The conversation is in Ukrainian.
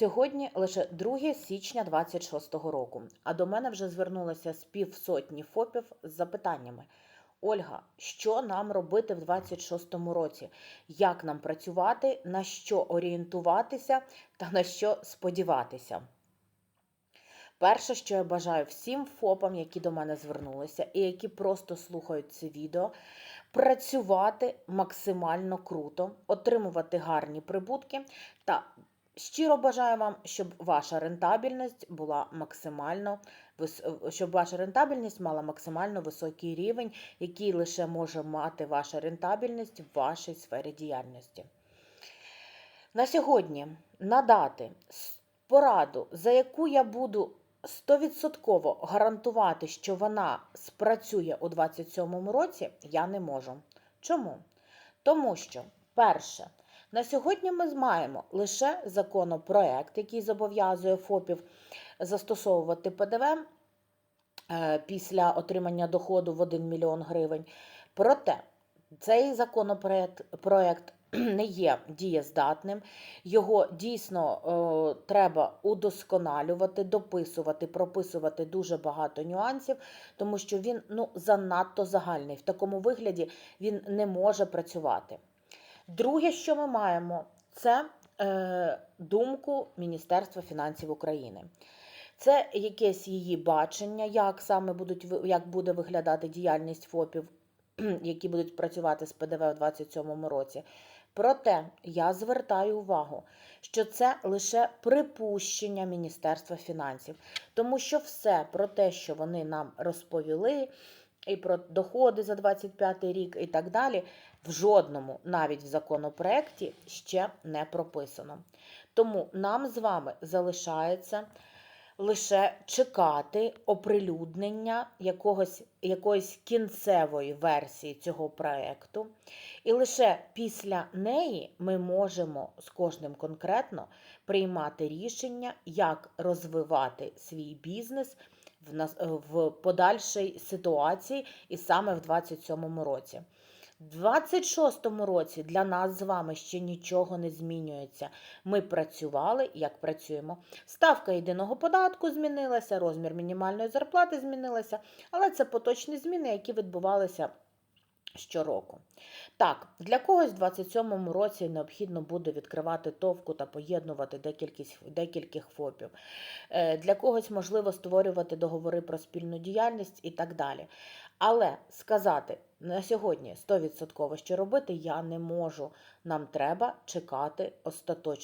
Сьогодні лише 2 січня 26 року, а до мене вже звернулося з півсотні ФОПів з запитаннями. Ольга, що нам робити в 26-му році? Як нам працювати, на що орієнтуватися та на що сподіватися? Перше, що я бажаю всім ФОПам, які до мене звернулися і які просто слухають це відео, працювати максимально круто, отримувати гарні прибутки та щиро бажаю вам, щоб ваша рентабельність була максимально щоб ваша рентабельність мала максимально високий рівень, який лише може мати ваша рентабельність в вашій сфері діяльності. На сьогодні надати пораду, за яку я буду 100% гарантувати, що вона спрацює у 2027 році, я не можу. Чому? Тому що, перше, на сьогодні ми маємо лише законопроект, який зобов'язує ФОПів застосовувати ПДВ е, після отримання доходу в 1 мільйон гривень. Проте цей законопроект не є дієздатним, його дійсно е, треба удосконалювати, дописувати, прописувати дуже багато нюансів, тому що він ну, занадто загальний. В такому вигляді він не може працювати. Друге, що ми маємо, це е, думку Міністерства фінансів України. Це якесь її бачення, як саме будуть як буде виглядати діяльність ФОПів, які будуть працювати з ПДВ у 2027 році. Проте я звертаю увагу, що це лише припущення Міністерства фінансів, тому що все про те, що вони нам розповіли, і про доходи за 25 рік, і так далі, в жодному, навіть в законопроекті, ще не прописано. Тому нам з вами залишається лише чекати оприлюднення якогось, якоїсь кінцевої версії цього проекту. І лише після неї ми можемо з кожним конкретно приймати рішення, як розвивати свій бізнес в, нас, в подальшій ситуації і саме в 2027 році. В 26-му році для нас з вами ще нічого не змінюється. Ми працювали, як працюємо. Ставка єдиного податку змінилася, розмір мінімальної зарплати змінилася, але це поточні зміни, які відбувалися щороку. Так, для когось в 27-му році необхідно буде відкривати товку та поєднувати декількість, декількох ФОПів. Е, Для когось можливо створювати договори про спільну діяльність і так далі. Але сказати на сьогодні 100% що робити я не можу. Нам треба чекати остаточно.